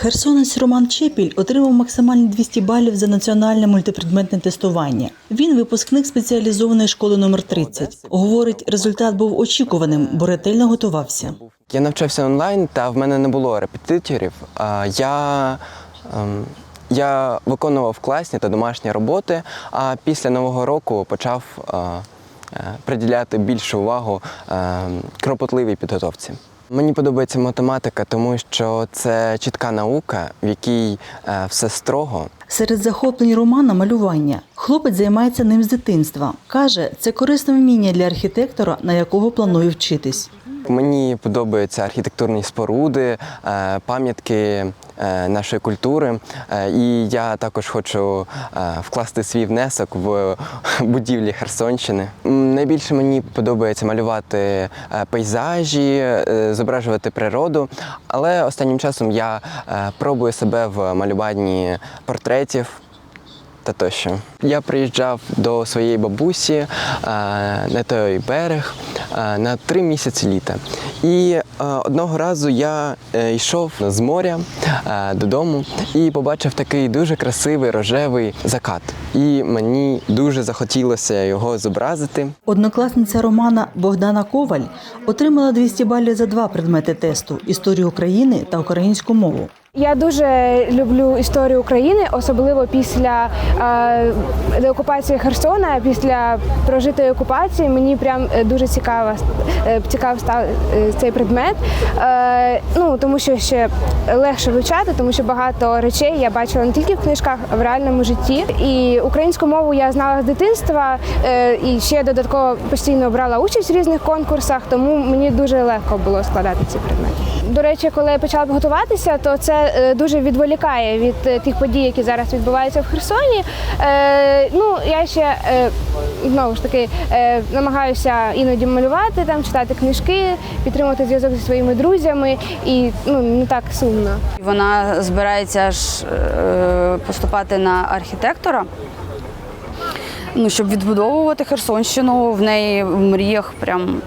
Херсонець Роман Чепіль отримав максимальні 200 балів за національне мультипредметне тестування. Він випускник спеціалізованої школи номер 30. Говорить, результат був очікуваним, бо ретельно готувався. Я навчався онлайн, та в мене не було репетиторів. Я, ем, я виконував класні та домашні роботи, а після Нового року почав е, приділяти більшу увагу е, кропотливій підготовці. Мені подобається математика, тому що це чітка наука, в якій е, все строго. Серед захоплень Романа малювання. Хлопець займається ним з дитинства. Каже, це корисне вміння для архітектора, на якого планує вчитись. Мені подобаються архітектурні споруди, е, пам'ятки е, нашої культури. Е, І я також хочу вкласти свій внесок в будівлі Херсонщини. Найбільше мені подобається малювати пейзажі, зображувати природу, але останнім часом я пробую себе в малюванні портретів та тощо. Я приїжджав до своєї бабусі е, на той берег е, на три місяці літа. І е, одного разу я йшов з моря додому і побачив такий дуже красивий рожевий закат. І мені дуже захотілося його зобразити. Однокласниця Романа Богдана Коваль отримала 200 балів за два предмети тесту історію України та українську мову. Я дуже люблю історію України, особливо після е, деокупації Херсона, після прожитої окупації. Мені прям е, дуже цікаво, е, цікав став е, цей предмет. Е, ну тому що ще легше вивчати, тому що багато речей я бачила не тільки в книжках, а в реальному житті. І українську мову я знала з дитинства е, і ще додатково постійно брала участь в різних конкурсах, тому мені дуже легко було складати ці предмети. До речі, коли я почала готуватися, то це е, дуже відволікає від е, тих подій, які зараз відбуваються в Херсоні. Е, ну, я ще знову ж таки намагаюся іноді малювати, там читати книжки, підтримувати зв'язок зі своїми друзями і ну не так сумно. Вона збирається ж поступати на архітектора. Ну, щоб відбудовувати Херсонщину, в неї в мріях прям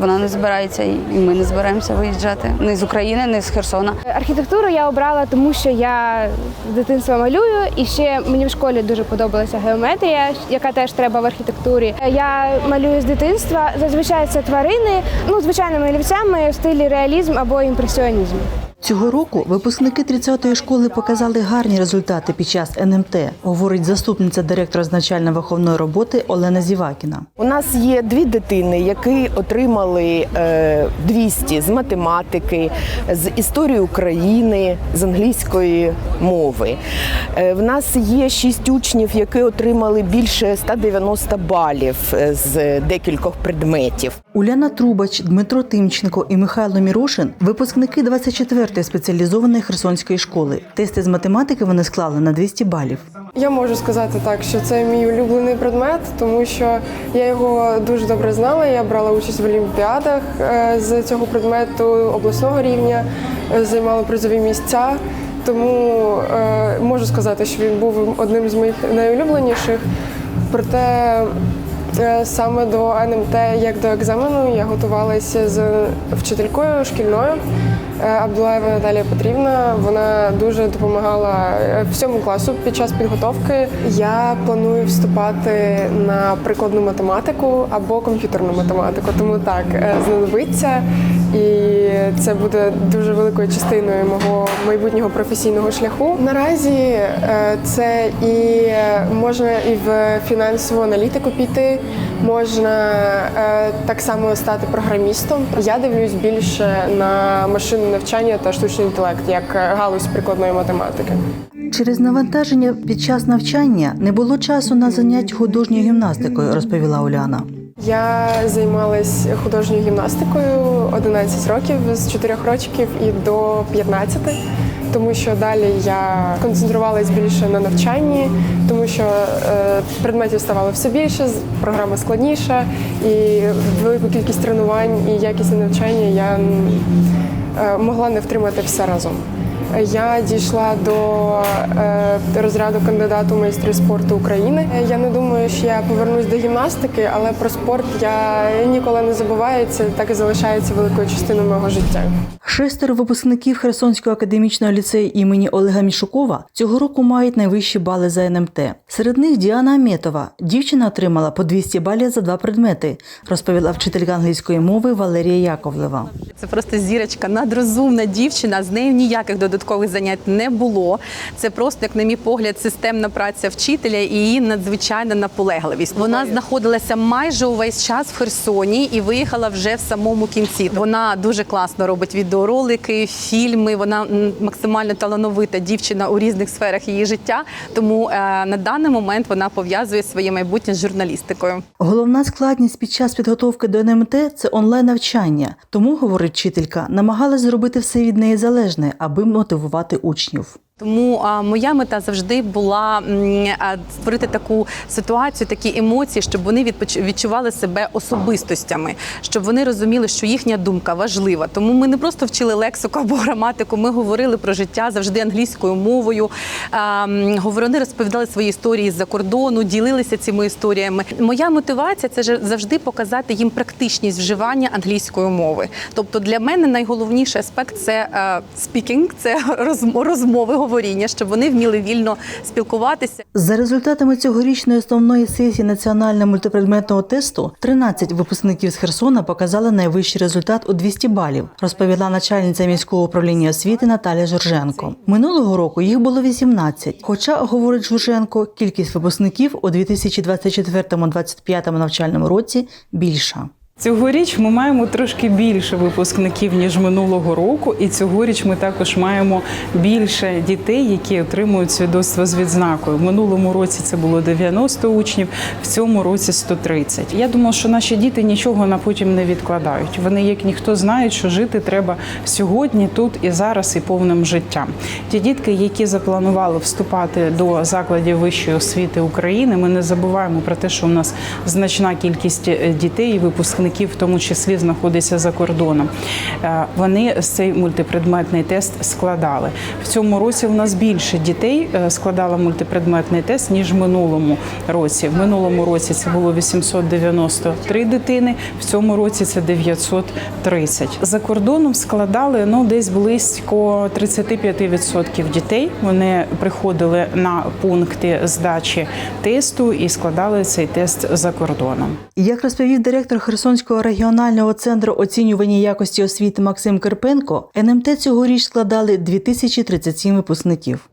вона не збирається, і ми не збираємося виїжджати. Не з України, не з Херсона. Архітектуру я обрала, тому що я з дитинства малюю, і ще мені в школі дуже подобалася геометрія, яка теж треба в архітектурі. Я малюю з дитинства. Зазвичай це тварини, ну звичайними олівцями в стилі реалізм або імпресіонізм. Цього року випускники 30-ї школи показали гарні результати під час НМТ, говорить заступниця директора з навчально-виховної роботи Олена Зівакіна. У нас є дві дитини, які отримали е, 200 з математики, з історії України, з англійської мови. Е, в нас є шість учнів, які отримали більше 190 балів е, з декількох предметів. Уляна Трубач, Дмитро Тимченко і Михайло Мірошин випускники 24-ї спеціалізованої херсонської школи. Тести з математики вони склали на 200 балів. Я можу сказати так, що це мій улюблений предмет, тому що я його дуже добре знала. Я брала участь в олімпіадах е, з цього предмету обласного рівня, е, займала призові місця. Тому е, можу сказати, що він був одним з моїх найулюбленіших. Проте саме до НМТ, як до екзамену, я готувалася з вчителькою шкільною. Е, Абдулаєва Наталія Петрівна. Вона дуже допомагала е, всьому класу під час підготовки. Я планую вступати на прикладну математику або комп'ютерну математику, тому так е, знадобиться. І це буде дуже великою частиною мого майбутнього професійного шляху. Наразі це і можна і в фінансову аналітику піти, можна е, так само стати програмістом. Я дивлюсь більше на машинне навчання та штучний інтелект як е, галузь прикладної математики. Через навантаження під час навчання не було часу на занять художньою гімнастикою, розповіла Уляна. Я займалась художньою гімнастикою 11 років з 4 років і до 15, тому що далі я концентрувалась більше на навчанні, тому що е, предметів ставало все більше, програма складніша, і велику кількість тренувань і якісне навчання я е, могла не втримати все разом. Я дійшла до е, розряду кандидату майстри спорту України. Я не думаю, що я повернусь до гімнастики, але про спорт я ніколи не забуваю. Це так і залишається великою частиною мого життя. Шестеро випускників Херсонського академічного ліцею імені Олега Мішукова цього року мають найвищі бали за НМТ. Серед них Діана Аметова. Дівчина отримала по 200 балів за два предмети, розповіла вчителька англійської мови Валерія Яковлева. Це просто зірочка, надрозумна дівчина. З нею ніяких додаткових занять не було. Це просто, як на мій погляд, системна праця вчителя і її надзвичайна наполегливість. Вона знаходилася майже увесь час в Херсоні і виїхала вже в самому кінці. Вона дуже класно робить відеоролики, фільми. Вона максимально талановита дівчина у різних сферах її життя. Тому е, на даний момент вона пов'язує своє майбутнє з журналістикою. Головна складність під час підготовки до НМТ це онлайн навчання. Тому, говорить вчителька, намагалась зробити все від неї залежне, аби мотивувати учнів. Тому моя мета завжди була створити таку ситуацію, такі емоції, щоб вони відчували себе особистостями, щоб вони розуміли, що їхня думка важлива. Тому ми не просто вчили лексику або граматику, ми говорили про життя завжди англійською мовою. Вони розповідали свої історії з-за кордону, ділилися цими історіями. Моя мотивація це завжди показати їм практичність вживання англійської мови. Тобто для мене найголовніший аспект це спікінг, це розм- розмови, говоріння, щоб вони вміли вільно спілкуватися. За результатами цьогорічної основної сесії національного мультипредметного тесту 13 випускників з Херсона показали найвищий результат у 200 балів, розповіла начальниця міського управління освіти Наталя Журженко. Минулого року їх було 18, Хоча, говорить Журженко, кількість випускників у 2024-2025 навчальному році більша. Цьогоріч ми маємо трошки більше випускників ніж минулого року, і цьогоріч ми також маємо більше дітей, які отримують свідоцтво з відзнакою. В минулому році це було 90 учнів, в цьому році 130. Я думаю, що наші діти нічого на потім не відкладають. Вони, як ніхто, знають, що жити треба сьогодні, тут і зараз, і повним життям. Ті дітки, які запланували вступати до закладів вищої освіти України, ми не забуваємо про те, що у нас значна кількість е, дітей і випускників, в тому числі, знаходиться за кордоном. Е, Вони цей мультипредметний тест складали. В цьому році у нас більше дітей е, складало мультипредметний тест ніж в минулому році. В минулому році це було 893 дитини, в цьому році це 930. За кордоном складали ну десь близько 35% дітей. Вони приходили на пункти здачі тесту і складали цей тест за кордоном. Як розповів директор Херсонського регіонального центру оцінювання якості освіти Максим Карпенко, НМТ цьогоріч складали 2037 випускників.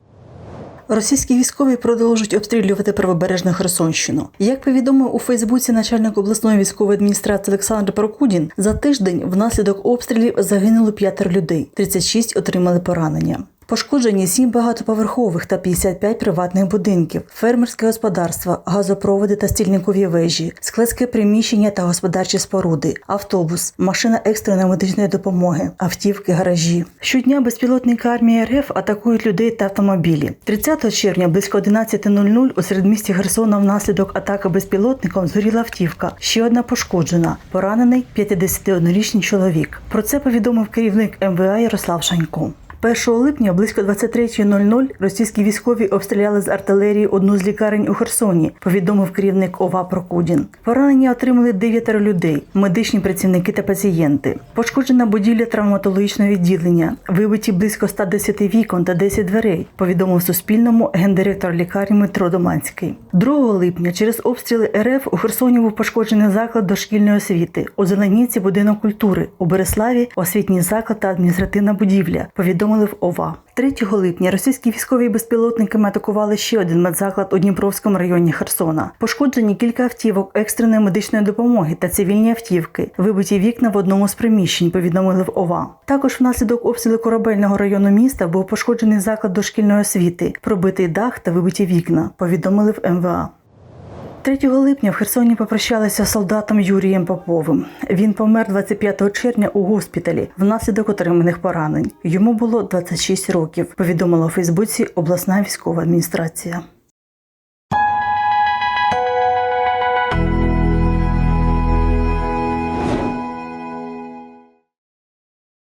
Російські військові продовжують обстрілювати правобережну Херсонщину. Як повідомив у Фейсбуці начальник обласної військової адміністрації Олександр Прокудін, за тиждень внаслідок обстрілів загинуло п'ятеро людей, 36 отримали поранення. Пошкоджені сім багатоповерхових та 55 приватних будинків, фермерське господарство, газопроводи та стільникові вежі, складське приміщення та господарчі споруди, автобус, машина екстреної медичної допомоги, автівки, гаражі. Щодня безпілотники армії РФ атакують людей та автомобілі. 30 червня близько 11.00 у середмісті Херсона внаслідок атаки безпілотником згоріла автівка. Ще одна пошкоджена. Поранений 51-річний чоловік. Про це повідомив керівник МВА Ярослав Шанько. 1 липня близько 23.00 російські військові обстріляли з артилерії одну з лікарень у Херсоні, повідомив керівник ОВА Прокудін. Поранення отримали дев'ятеро людей, медичні працівники та пацієнти. Пошкоджена будівля травматологічного відділення, вибиті близько 110 вікон та 10 дверей, повідомив Суспільному гендиректор лікарні Дмитро Доманський. 2 липня через обстріли РФ у Херсоні був пошкоджений заклад дошкільної освіти. У Зеленіці будинок культури, у Береславі освітній заклад та адміністративна будівля. Повідомили в ОВА. 3 липня російські військові безпілотниками атакували ще один медзаклад у Дніпровському районі Херсона. Пошкоджені кілька автівок екстреної медичної допомоги та цивільні автівки. Вибиті вікна в одному з приміщень. Повідомили в ОВА. Також внаслідок обстрілу корабельного району міста був пошкоджений заклад дошкільної освіти, пробитий дах та вибиті вікна. Повідомили в МВА. 3 липня в Херсоні попрощалися з солдатом Юрієм Поповим. Він помер 25 червня у госпіталі внаслідок отриманих поранень. Йому було 26 років. Повідомила у Фейсбуці обласна військова адміністрація.